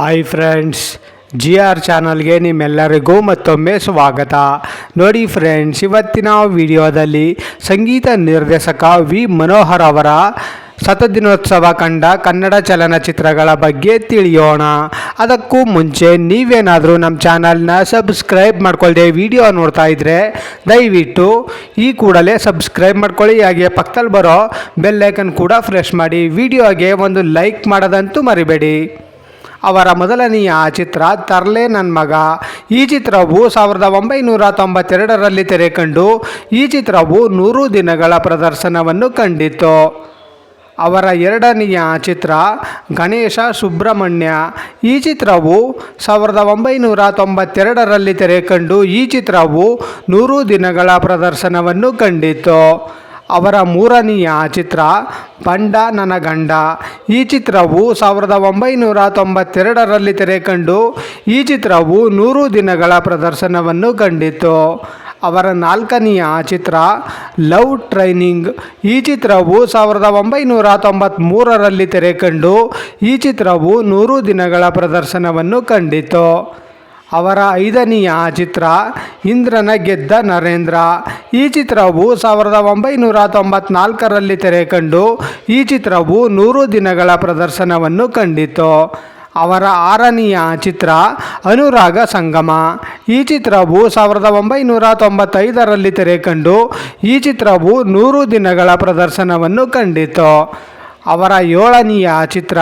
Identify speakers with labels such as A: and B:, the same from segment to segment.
A: Hi friends G R ಚಾನಲ್ಗೆ ನಿಮ್ಮೆಲ್ಲರಿಗೂ ಮತ್ತೊಮ್ಮೆ ಸ್ವಾಗತ. ನೋಡಿ ಫ್ರೆಂಡ್ಸ್ ಇವತ್ತಿನ ವಿಡಿಯೋದಲ್ಲಿ ಸಂಗೀತ ನಿರ್ದೇಶಕ ವಿ ಮನೋಹರ್ ಅವರ ಶತದಿನೋತ್ಸವ ಕಂಡ ಕನ್ನಡ ಚಲನಚಿತ್ರಗಳ ಬಗ್ಗೆ ತಿಳಿಯೋಣ. ಅದಕ್ಕೂ ಮುಂಚೆ ನೀವೇನಾದರೂ ನಮ್ಮ ಚಾನಲ್ನ ಸಬ್ಸ್ಕ್ರೈಬ್ ಮಾಡ್ಕೊಳ್ಳದೆ ವಿಡಿಯೋ ನೋಡ್ತಾ ಇದ್ದರೆ ದಯವಿಟ್ಟು ಈ ಕೂಡಲೇ ಸಬ್ಸ್ಕ್ರೈಬ್ ಮಾಡ್ಕೊಳ್ಳಿ. ಹಾಗೆ ಪಕ್ಕದಲ್ಲಿ ಬರೋ ಬೆಲ್ಲೈಕನ್ ಕೂಡ ಫ್ರೆಶ್ ಮಾಡಿ. ವಿಡಿಯೋಗೆ ಒಂದು ಲೈಕ್ ಮಾಡೋದಂತೂ ಮರಿಬೇಡಿ. ಅವರ ಮೊದಲನೆಯ ಚಿತ್ರ ತರ್ಲೆ ನನ್ನ ಮಗ. ಈ ಚಿತ್ರವು ಸಾವಿರದ ಒಂಬೈನೂರ ತೊಂಬತ್ತೆರಡರಲ್ಲಿ ತೆರೆ ಕಂಡು ಈ ಚಿತ್ರವು ನೂರು ದಿನಗಳ ಪ್ರದರ್ಶನವನ್ನು ಕಂಡಿತು ಅವರ ಎರಡನೆಯ ಚಿತ್ರ ಗಣೇಶ ಸುಬ್ರಹ್ಮಣ್ಯ. ಈ ಚಿತ್ರವು ಸಾವಿರದ ಒಂಬೈನೂರ ತೊಂಬತ್ತೆರಡರಲ್ಲಿ ತೆರೆ ಕಂಡು ಈ ಚಿತ್ರವು ನೂರು ದಿನಗಳ ಪ್ರದರ್ಶನವನ್ನು ಕಂಡಿತು ಅವರ ಮೂರನೆಯ ಚಿತ್ರ ಪಂಡ ನನ್ನ ಗಂಡ. ಈ ಚಿತ್ರವು ಸಾವಿರದ ಒಂಬೈನೂರ ತೊಂಬತ್ತೆರಡರಲ್ಲಿ ತೆರೆ ಕಂಡು ಈ ಚಿತ್ರವು ನೂರು ದಿನಗಳ ಪ್ರದರ್ಶನವನ್ನು ಕಂಡಿತು ಅವರ ನಾಲ್ಕನೆಯ ಚಿತ್ರ ಲವ್ ಟ್ರೈನಿಂಗ್. ಈ ಚಿತ್ರವು ಸಾವಿರದ ಒಂಬೈನೂರ ತೊಂಬತ್ತ್ಮೂರರಲ್ಲಿ ತೆರೆ ಕಂಡು ಈ ಚಿತ್ರವು ನೂರು ದಿನಗಳ ಪ್ರದರ್ಶನವನ್ನು ಕಂಡಿತು ಅವರ ಐದನೆಯ ಚಿತ್ರ ಇಂದ್ರನ ಗೆದ್ದ ನರೇಂದ್ರ. ಈ ಚಿತ್ರವು ಸಾವಿರದ ಒಂಬೈನೂರ ತೊಂಬತ್ನಾಲ್ಕರಲ್ಲಿ ತೆರೆ ಕಂಡು ಈ ಚಿತ್ರವು ನೂರು ದಿನಗಳ ಪ್ರದರ್ಶನವನ್ನು ಕಂಡಿತು ಅವರ ಆರನೆಯ ಚಿತ್ರ ಅನುರಾಗ ಸಂಗಮ. ಈ ಚಿತ್ರವು ಸಾವಿರದ ಒಂಬೈನೂರ ತೊಂಬತ್ತೈದರಲ್ಲಿ ತೆರೆ ಕಂಡು ಈ ಚಿತ್ರವು ನೂರು ದಿನಗಳ ಪ್ರದರ್ಶನವನ್ನು ಕಂಡಿತು ಅವರ ಏಳನೆಯ ಚಿತ್ರ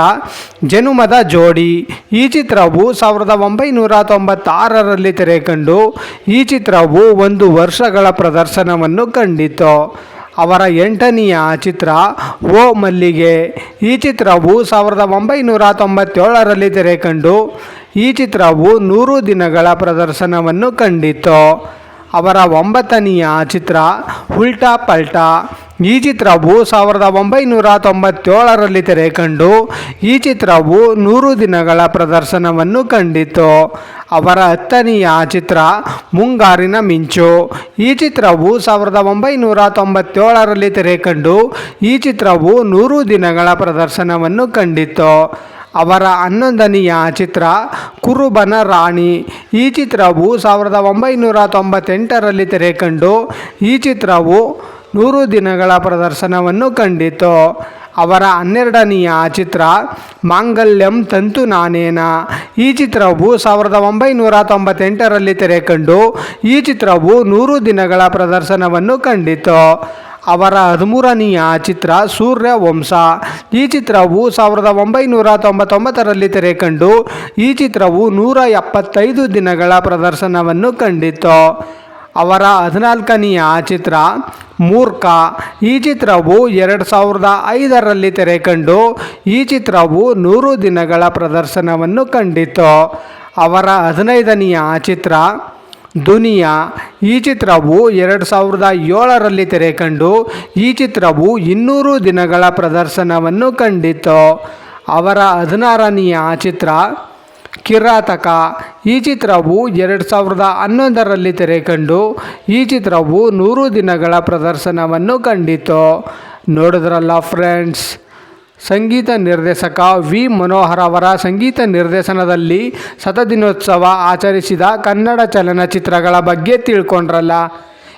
A: ಜನುಮದ ಜೋಡಿ. ಈ ಚಿತ್ರವು ಸಾವಿರದ ಒಂಬೈನೂರ ತೊಂಬತ್ತಾರರಲ್ಲಿ ತೆರೆ ಕಂಡು ಈ ಚಿತ್ರವು ಒಂದು ವರ್ಷಗಳ ಪ್ರದರ್ಶನವನ್ನು ಕಂಡಿತು ಅವರ ಎಂಟನೆಯ ಚಿತ್ರ ಓ ಮಲ್ಲಿಗೆ. ಈ ಚಿತ್ರವು ಸಾವಿರದ ಒಂಬೈನೂರ ತೊಂಬತ್ತೇಳರಲ್ಲಿ ತೆರೆ ಕಂಡು ಈ ಚಿತ್ರವು ನೂರು ದಿನಗಳ ಪ್ರದರ್ಶನವನ್ನು ಕಂಡಿತು ಅವರ ಒಂಬತ್ತನೆಯ ಚಿತ್ರ ಉಲ್ಟಾ ಪಲ್ಟಾ. ಈ ಚಿತ್ರವು ಸಾವಿರದ ಒಂಬೈನೂರ ತೊಂಬತ್ತೇಳರಲ್ಲಿ ತೆರೆ ಕಂಡು ಈ ಚಿತ್ರವು ನೂರು ದಿನಗಳ ಪ್ರದರ್ಶನವನ್ನು ಕಂಡಿತು ಅವರ ಹತ್ತನೆಯ ಚಿತ್ರ ಮುಂಗಾರಿನ ಮಿಂಚು. ಈ ಚಿತ್ರವು ಸಾವಿರದ ಒಂಬೈನೂರ ತೊಂಬತ್ತೇಳರಲ್ಲಿ ತೆರೆ ಕಂಡು ಈ ಚಿತ್ರವು ನೂರು ದಿನಗಳ ಪ್ರದರ್ಶನವನ್ನು ಕಂಡಿತು ಅವರ ಹನ್ನೊಂದನೆಯ ಚಿತ್ರ ಕುರುಬನ ರಾಣಿ. ಈ ಚಿತ್ರವು ಸಾವಿರದ ಒಂಬೈನೂರ ತೊಂಬತ್ತೆಂಟರಲ್ಲಿ ತೆರೆ ಕಂಡು ಈ ಚಿತ್ರವು ನೂರು ದಿನಗಳ ಪ್ರದರ್ಶನವನ್ನು ಕಂಡಿತು. ಅವರ ಹನ್ನೆರಡನೆಯ ಚಿತ್ರ, ಮಾಂಗಲ್ಯಂ ತಂತು ನಾನೇನ ಈ ಚಿತ್ರವು ಸಾವಿರದ ಒಂಬೈನೂರ ತೊಂಬತ್ತೆಂಟರಲ್ಲಿ ತೆರೆ ಕಂಡು ಈ ಚಿತ್ರವು ನೂರು ದಿನಗಳ ಪ್ರದರ್ಶನವನ್ನು ಕಂಡಿತು. ಅವರ ಹದಿಮೂರನೆಯ ಚಿತ್ರ ಸೂರ್ಯ ವಂಶ ಈ ಚಿತ್ರವು ಸಾವಿರದ ಒಂಬೈನೂರ ತೊಂಬತ್ತೊಂಬತ್ತರಲ್ಲಿ ತೆರೆ ಕಂಡು ಈ ಚಿತ್ರವು ನೂರ ಎಪ್ಪತ್ತೈದು ದಿನಗಳ ಪ್ರದರ್ಶನವನ್ನು ಕಂಡಿತು. ಅವರ ಹದಿನಾಲ್ಕನೆಯ ಚಿತ್ರ ಮೂರ್ಖ. ಈ ಚಿತ್ರವು ಎರಡು ಸಾವಿರದ ಐದರಲ್ಲಿ ತೆರೆ ಕಂಡು ಈ ಚಿತ್ರವು ನೂರು ದಿನಗಳ ಪ್ರದರ್ಶನವನ್ನು ಕಂಡಿತು ಅವರ ಹದಿನೈದನೆಯ ಚಿತ್ರ, ದುನಿಯಾ. ಈ ಚಿತ್ರವು ಎರಡು ಸಾವಿರದ ಏಳರಲ್ಲಿ ತೆರೆ ಕಂಡು ಈ ಚಿತ್ರವು ಇನ್ನೂರು ದಿನಗಳ ಪ್ರದರ್ಶನವನ್ನು ಕಂಡಿತು ಅವರ ಹದಿನಾರನೆಯ ಚಿತ್ರ ಕಿರಾತಕ. ಈ ಚಿತ್ರವು ಎರಡು ಸಾವಿರದ ಹನ್ನೊಂದರಲ್ಲಿ ತೆರೆ ಕಂಡು ಈ ಚಿತ್ರವು ನೂರು ದಿನಗಳ ಪ್ರದರ್ಶನವನ್ನು ಕಂಡಿತು. ನೋಡಿದ್ರಲ್ಲ ಫ್ರೆಂಡ್ಸ್, ಸಂಗೀತ ನಿರ್ದೇಶಕ ವಿ. ಮನೋಹರ್ ಅವರ ಸಂಗೀತ ನಿರ್ದೇಶನದಲ್ಲಿ ಶತದಿನೋತ್ಸವ ಆಚರಿಸಿದ ಕನ್ನಡ ಚಲನಚಿತ್ರಗಳ ಬಗ್ಗೆ ತಿಳ್ಕೊಂಡ್ರಲ್ಲ.